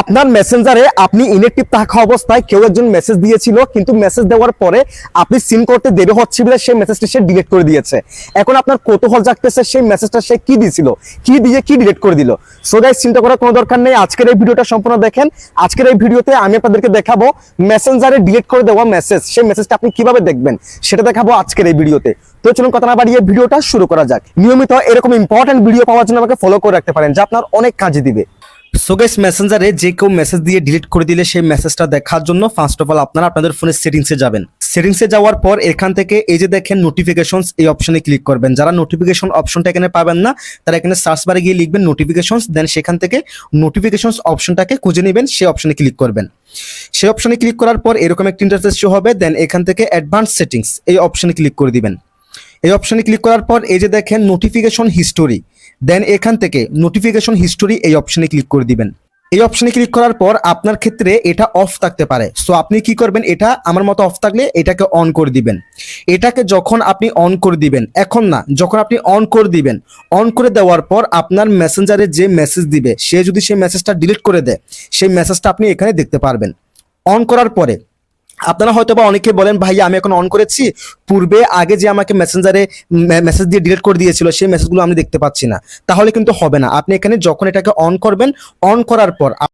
আপনার মেসেঞ্জারে আপনি ইনএক্টিভ থাকা অবস্থায় কেউ একজন মেসেজ দিয়েছিল, কিন্তু মেসেজ দেওয়ার পরে আপনি সিন করতে দেরি হচ্ছে বলে সেই মেসেজটি সে ডিলিট করে দিয়েছে। এখন আপনার কৌতূহল জাগতেছে সেই মেসেজটা সে কি দিয়েছিল? কি দিয়ে কি ডিলিট করে দিল? সো গাইস চিন্তা করার কোনো দরকার নেই। আজকের এই ভিডিওটা সম্পূর্ণ দেখেন। আজকের এই ভিডিওতে আমি আপনাদেরকে দেখাবো মেসেঞ্জারে ডিলিট করে দেওয়া মেসেজ সেই মেসেজটা আপনি কীভাবে দেখবেন? সেটা দেখাবো আজকের এই ভিডিওতে। তো চলুন কথা না বাড়িয়ে ভিডিওটা শুরু করা যাক। নিয়মিত এরকম ইম্পর্টেন্ট ভিডিও পাওয়ার জন্য আমাকে ফলো করে রাখতে পারেন, যা আপনার অনেক কাজে দিবে। সো গাইস মেসেঞ্জারে যে কেউ মেসেজ দিয়ে ডিলিট করে দিলে সেই মেসেজটা দেখার জন্য ফার্স্ট অফ অল আপনারা আপনাদের ফোনের সেটিংসে যাবেন। সেটিংসে যাওয়ার পর এখান থেকে এই যে দেখেন নোটিফিকেশনস এই অপশনে ক্লিক করবেন। যারা নোটিফিকেশন অপশনটা এখানে পাবেন না, তারা এখানে সার্চ বারে গিয়ে লিখবেন নোটিফিকেশনস দেন সেখান থেকে নোটিফিকেশনস অপশনটাকে খুঁজে নেবেন, সেই অপশনে ক্লিক করবেন। সেই অপশনে ক্লিক করার পর এরকম একটা ইন্টারফেস শো হবে দেন এখান থেকে অ্যাডভান্স সেটিংস এই অপশনে ক্লিক করে দিবেন। এই অপশনে ক্লিক করার পর এই যে দেখেন নোটিফিকেশন হিস্টোরি দেন এখান থেকে নোটিফিকেশন হিস্টোরি এই অপশনে ক্লিক করে দিবেন। এই অপশনে ক্লিক করার পর আপনার ক্ষেত্রে এটা অফ থাকতে পারে। সো আপনি কি করবেন? এটা আমার মতো অফ থাকলে এটাকে অন করে দিবেন। এটাকে যখন আপনি অন করে দিবেন, এখন না, যখন আপনি অন করে দিবেন অন করে দেওয়ার পর আপনার মেসেঞ্জারে যে মেসেজ দিবে, সে যদি সেই মেসেজটা ডিলিট করে দেয়, সেই মেসেজটা আপনি এখানে দেখতে পারবেন। অন করার পরে আপনারা হয়তো বা অনেকে বলেন ভাই আমি এখন অন করেছি। পূর্বে আগে যে আমাকে মেসেঞ্জারে মেসেজ দিয়ে ডিলিট করে দিয়েছিল, সেই মেসেজগুলো আমি দেখতে পাচ্ছি না। তাহলে কিন্তু হবে না। আপনি এখানে যখন এটাকে অন করবেন অন করার পর